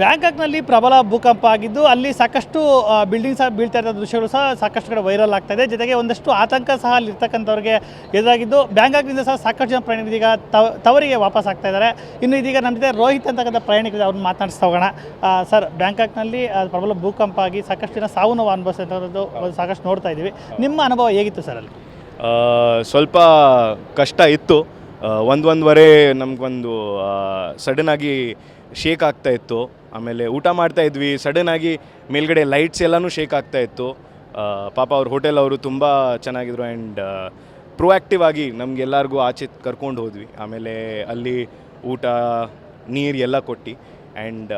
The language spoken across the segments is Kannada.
ಬ್ಯಾಂಕಾಕ್ನಲ್ಲಿ ಪ್ರಬಲ ಭೂಕಂಪ ಆಗಿದ್ದು ಅಲ್ಲಿ ಸಾಕಷ್ಟು ಬಿಲ್ಡಿಂಗ್ ಸಹ ಬೀಳ್ತಾ ಇರೋ ದೃಶ್ಯಗಳು ಸಹ ಸಾಕಷ್ಟು ಕಡೆ ವೈರಲ್ ಆಗ್ತಾ ಇದೆ. ಜೊತೆಗೆ ಒಂದಷ್ಟು ಆತಂಕ ಸಹ ಅಲ್ಲಿ ಇರ್ತಕ್ಕಂಥವ್ರಿಗೆ ಎದುರಾಗಿದ್ದು ಬ್ಯಾಂಕಾಕ್ನಿಂದ ಸಹ ಸಾಕಷ್ಟು ಜನ ಪ್ರಯಾಣಿಕರು ಈಗ ತವರಿಗೆ ವಾಪಸ್ ಆಗ್ತಾ ಇದ್ದಾರೆ. ಇನ್ನು ಇದೀಗ ನಮ್ಮ ಜೊತೆ ರೋಹಿತ್ ಅಂತಕ್ಕಂಥ ಪ್ರಯಾಣಿಕರು ಅವ್ರನ್ನ ಮಾತನಾಡಿಸ್ತಾ ಹೋಗೋಣ. ಸರ್, ಬ್ಯಾಂಕಾಕ್ನಲ್ಲಿ ಪ್ರಬಲ ಭೂಕಂಪ ಆಗಿ ಸಾಕಷ್ಟು ಜನ ಸಾವು ನೋವು ಅನುಭವಿಸಿರೋದು ಸಾಕಷ್ಟು ನೋಡ್ತಾ ಇದ್ದೀವಿ. ನಿಮ್ಮ ಅನುಭವ ಹೇಗಿತ್ತು ಸರ್ ಅಲ್ಲಿ? ಸ್ವಲ್ಪ ಕಷ್ಟ ಇತ್ತು. ಒಂದು ಒಂದುವರೆ ನಮಗೊಂದು ಸಡನ್ನಾಗಿ ಶೇಕ್ ಆಗ್ತಾ ಇತ್ತು. ಆಮೇಲೆ ಊಟ ಮಾಡ್ತಾ ಇದ್ವಿ. ಆಗಿ ಮೇಲ್ಗಡೆ ಲೈಟ್ಸ್ ಎಲ್ಲನೂ ಶೇಕ್ ಆಗ್ತಾ ಇತ್ತು. ಪಾಪ ಅವ್ರ ಹೋಟೆಲ್ ಅವರು ತುಂಬ ಚೆನ್ನಾಗಿದ್ರು ಆ್ಯಂಡ್ ಪ್ರೊಆ್ಯಕ್ಟಿವ್ ಆಗಿ ನಮಗೆಲ್ಲರಿಗೂ ಆಚೆ ಕರ್ಕೊಂಡು ಹೋದ್ವಿ. ಆಮೇಲೆ ಅಲ್ಲಿ ಊಟ, ನೀರು ಎಲ್ಲ ಕೊಟ್ಟು ಆ್ಯಂಡ್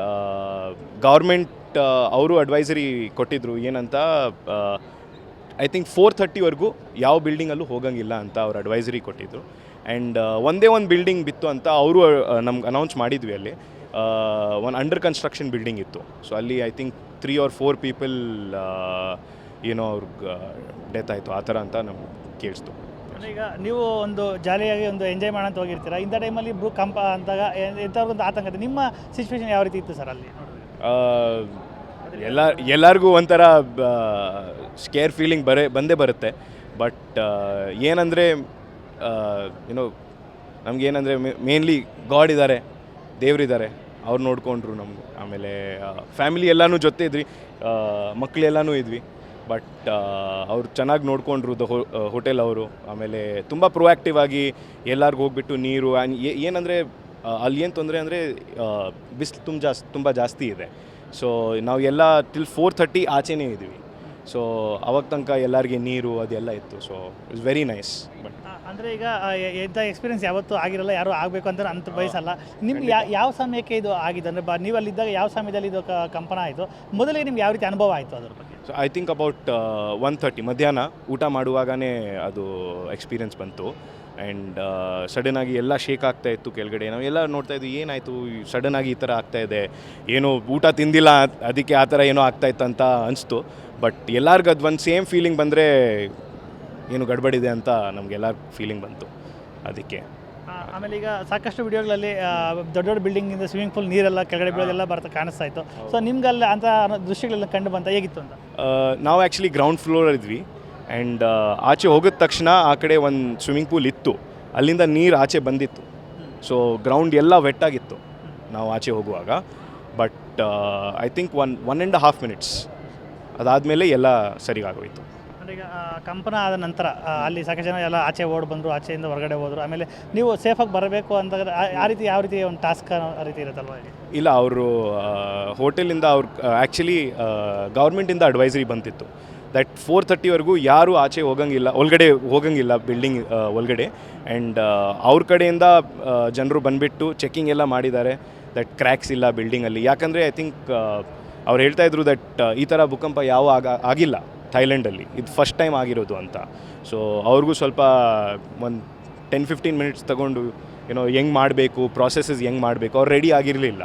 ಗೌರ್ಮೆಂಟ್ ಅವರು ಅಡ್ವೈಸರಿ ಕೊಟ್ಟಿದ್ರು. ಏನಂತ ಐ ಥಿಂಕ್ ಫೋರ್ ಥರ್ಟಿವರೆಗೂ ಯಾವ ಬಿಲ್ಡಿಂಗಲ್ಲೂ ಹೋಗಂಗಿಲ್ಲ ಅಂತ ಅವ್ರು ಅಡ್ವೈಸರಿ ಕೊಟ್ಟಿದ್ರು. ಆ್ಯಂಡ್ ಒಂದೇ ಒಂದು ಬಿಲ್ಡಿಂಗ್ ಬಿತ್ತು ಅಂತ ಅವರು ನಮ್ಗೆ ಅನೌನ್ಸ್ ಮಾಡಿದ್ವಿ ಅಲ್ಲಿ. ಒಂದು ಅಂಡರ್ ಕನ್ಸ್ಟ್ರಕ್ಷನ್ ಬಿಲ್ಡಿಂಗ್ ಇತ್ತು. ಸೊ ಅಲ್ಲಿ I think three or four people ಏನೋ ಅವ್ರಿಗೆ ಡೆತ್ ಆಯಿತು. ಆ ಥರ ಅಂತ ನಮ್ಗೆ ಕೇಳಿಸ್ತು. ಈಗ ನೀವು ಒಂದು ಜಾಲಿಯಾಗಿ ಒಂದು ಎಂಜಾಯ್ ಮಾಡೋಂತ ಹೋಗಿರ್ತೀರ? ಇಂಥ ಟೈಮಲ್ಲಿ ಭೂಕಂಪ ಅಂದಾಗ ಎಂಥವ್ರಿಗೆ ಒಂದು ಆತಂಕ ಇದೆ ನಿಮ್ಮ ಸಿಚುವೇಶನ್ ಯಾವ ರೀತಿ ಇತ್ತು ಸರ್ ಅಲ್ಲಿ? ಎಲ್ಲ ಎಲ್ಲರಿಗೂ ಒಂಥರ ಸ್ಕೇರ್ ಫೀಲಿಂಗ್ ಬರೇ ಬಂದೇ ಬರುತ್ತೆ. ಬಟ್ ಏನಂದರೆ ಏನೋ ನಮಗೇನಂದರೆ ಮೇನ್ಲಿ ಗಾಡ್ ಇದ್ದಾರೆ ದೇವರಿದ್ದಾರೆ, ಅವ್ರು ನೋಡಿಕೊಂಡ್ರು ನಮ್ಗೆ. ಆಮೇಲೆ ಫ್ಯಾಮಿಲಿ ಎಲ್ಲನೂ ಜೊತೆ ಇದ್ವಿ. ಮಕ್ಕಳೆಲ್ಲನೂ ಇದ್ವಿ. ಬಟ್ ಅವ್ರು ಚೆನ್ನಾಗಿ ನೋಡಿಕೊಂಡ್ರು ದ ಹೋಟೆಲ್ ಅವರು. ಆಮೇಲೆ ತುಂಬ ಪ್ರೊಆ್ಯಕ್ಟಿವ್ ಆಗಿ ಎಲ್ಲರಿಗೂ ಹೋಗ್ಬಿಟ್ಟು ನೀರು ಏನಂದರೆ ಅಲ್ಲಿ ಏನು ತೊಂದರೆ ಅಂದರೆ ಬಿಸಿಲು ತುಂಬ ಜಾಸ್ತಿ ತುಂಬ ಜಾಸ್ತಿ ಇದೆ. ಸೊ ನಾವು ಎಲ್ಲ ಟಿಲ್ ಫೋರ್ ಥರ್ಟಿ ಆಚೆನೇ ಇದ್ವಿ. ಸೊ ಅವಾಗ ತನಕ ಎಲ್ಲರಿಗೆ ನೀರು ಅದೆಲ್ಲ ಇತ್ತು so it's very nice but ಅಂದರೆ ಈಗ ಎಂಥ ಎಕ್ಸ್ಪೀರಿಯನ್ಸ್ ಯಾವತ್ತೂ ಆಗಿರಲ್ಲ ಯಾರು ಆಗಬೇಕು ಅಂತ ಅಂತ ಬಯಸಲ್ಲ ನಿಮ್ಗೆ ಯಾವ ಸಮಯಕ್ಕೆ ಇದು ಆಗಿದೆ? ಅಂದರೆ ಬ ನೀವು ಅಲ್ಲಿದ್ದಾಗ ಯಾವ ಸಮಯದಲ್ಲಿ ಇದು ಕಂಪನ ಆಯಿತು? ಮೊದಲಿಗೆ ನಿಮ್ಗೆ ಯಾವ ರೀತಿ ಅನುಭವ ಆಯಿತು ಅದ್ರ ಬಗ್ಗೆ? So I think about one thirty ಮಧ್ಯಾಹ್ನ ಊಟ ಮಾಡುವಾಗನೇ ಅದು ಎಕ್ಸ್ಪೀರಿಯನ್ಸ್ ಬಂತು. ಆ್ಯಂಡ್ ಸಡನ್ನಾಗಿ ಎಲ್ಲ ಶೇಕ್ ಆಗ್ತಾ ಇತ್ತು ಕೆಳಗಡೆ. ನಾವು ಎಲ್ಲ ನೋಡ್ತಾ ಇದ್ವಿ ಏನಾಯಿತು? ಸಡನ್ನಾಗಿ ಈ ಥರ ಆಗ್ತಾ ಇದೆ. ಏನೋ ಊಟ ತಿಂದಿಲ್ಲ ಅದಕ್ಕೆ ಆ ಥರ ಏನೋ ಆಗ್ತಾ ಇತ್ತು ಅಂತ ಅನಿಸ್ತು. ಬಟ್ ಎಲ್ಲರಿಗೂ ಅದು ಒಂದು ಸೇಮ್ ಫೀಲಿಂಗ್ ಬಂದರೆ ಏನು ಗಡ್ಬಡಿದೆ ಅಂತ ನಮಗೆಲ್ಲ ಫೀಲಿಂಗ್ ಬಂತು. ಅದಕ್ಕೆ. ಆಮೇಲೆ ಈಗ ಸಾಕಷ್ಟು ವಿಡಿಯೋಗಳಲ್ಲಿ ದೊಡ್ಡ ದೊಡ್ಡ ದೊಡ್ಡ ಬಿಲ್ಡಿಂಗಿಂದ ಸ್ವಿಮ್ಮಿಂಗ್ ಪೂಲ್ ನೀರೆಲ್ಲ ಕೆಳಗಡೆ ಬೀಳೋದೆಲ್ಲ ಬರ್ತಾ ಕಾಣಿಸ್ತಾ ಇತ್ತು. ಸೊ ನಿಮ್ಗಲ್ಲಿ ಅಂತ ದೃಶ್ಯಗಳೆಲ್ಲ ಕಂಡು ಬಂತ? ಹೇಗಿತ್ತು ಅಂತ? ನಾವು ಆ್ಯಕ್ಚುಲಿ ಗ್ರೌಂಡ್ ಫ್ಲೋರ್ ಇದ್ವಿ. ಆ್ಯಂಡ್ ಆಚೆ ಹೋಗಿದ ತಕ್ಷಣ ಆ ಕಡೆ ಒಂದು ಸ್ವಿಮ್ಮಿಂಗ್ ಪೂಲ್ ಇತ್ತು. ಅಲ್ಲಿಂದ ನೀರು ಆಚೆ ಬಂದಿತ್ತು. ಸೊ ಗ್ರೌಂಡ್ ಎಲ್ಲ ವೆಟ್ಟಾಗಿತ್ತು ನಾವು ಆಚೆ ಹೋಗುವಾಗ. But I think one one and half minutes ಅದಾದಮೇಲೆ ಎಲ್ಲ ಸರಿಗಾಗೋಯಿತು. ಅಂದ್ರೆ ಈಗ ಕಂಪನ ಆದ ನಂತರ ಅಲ್ಲಿ ಸಾಕಷ್ಟು ಜನ ಎಲ್ಲ ಆಚೆ ಓಡ್ ಬಂದರು ಆಚೆಯಿಂದ ಹೊರಗಡೆ ಹೋದರು ಆಮೇಲೆ ನೀವು ಸೇಫಾಗಿ ಬರಬೇಕು ಅಂತ ಆ- ರೀತಿ ಯಾವ ರೀತಿ ಒಂದು ಟಾಸ್ಕ್ ಆ ರೀತಿ ಇರುತ್ತಲ್ವ ಇಲ್ಲ? ಅವರು ಹೋಟೆಲಿಂದ ಅವ್ರು ಆ್ಯಕ್ಚುಲಿ ಗೌರ್ಮೆಂಟಿಂದ ಅಡ್ವೈಸರಿ ಬಂತಿತ್ತು. ದಟ್ ಫೋರ್ ತರ್ಟಿವರೆಗೂ ಯಾರೂ ಆಚೆ ಹೋಗಂಗಿಲ್ಲ ಒಳಗಡೆ ಹೋಗಂಗಿಲ್ಲ ಬಿಲ್ಡಿಂಗ್ ಒಳಗಡೆ. ಆ್ಯಂಡ್ ಅವ್ರ ಕಡೆಯಿಂದ ಜನರು ಬಂದುಬಿಟ್ಟು ಚೆಕ್ಕಿಂಗ್ ಎಲ್ಲ ಮಾಡಿದ್ದಾರೆ. ದಟ್ ಕ್ರ್ಯಾಕ್ಸ್ ಇಲ್ಲ ಬಿಲ್ಡಿಂಗಲ್ಲಿ ಯಾಕಂದರೆ ಐ ಥಿಂಕ್ ಅವ್ರು ಹೇಳ್ತಾ ಇದ್ರು ದಟ್ ಈ ಥರ ಭೂಕಂಪ ಯಾವ ಆಗ, ಆಗಿಲ್ಲ ಥೈಲ್ಯಾಂಡಲ್ಲಿ ಇದು ಫಸ್ಟ್ ಟೈಮ್ ಆಗಿರೋದು ಅಂತ. ಸೊ ಅವ್ರಿಗೂ ಸ್ವಲ್ಪ ಒಂದು ಟೆನ್ ಫಿಫ್ಟೀನ್ ಮಿನಿಟ್ಸ್ ತಗೊಂಡು ಏನೋ ಹೆಂಗೆ ಮಾಡಬೇಕು ಪ್ರಾಸೆಸಸ್ ಹೆಂಗೆ ಮಾಡಬೇಕು, ಅವ್ರು ರೆಡಿ ಆಗಿರಲಿಲ್ಲ.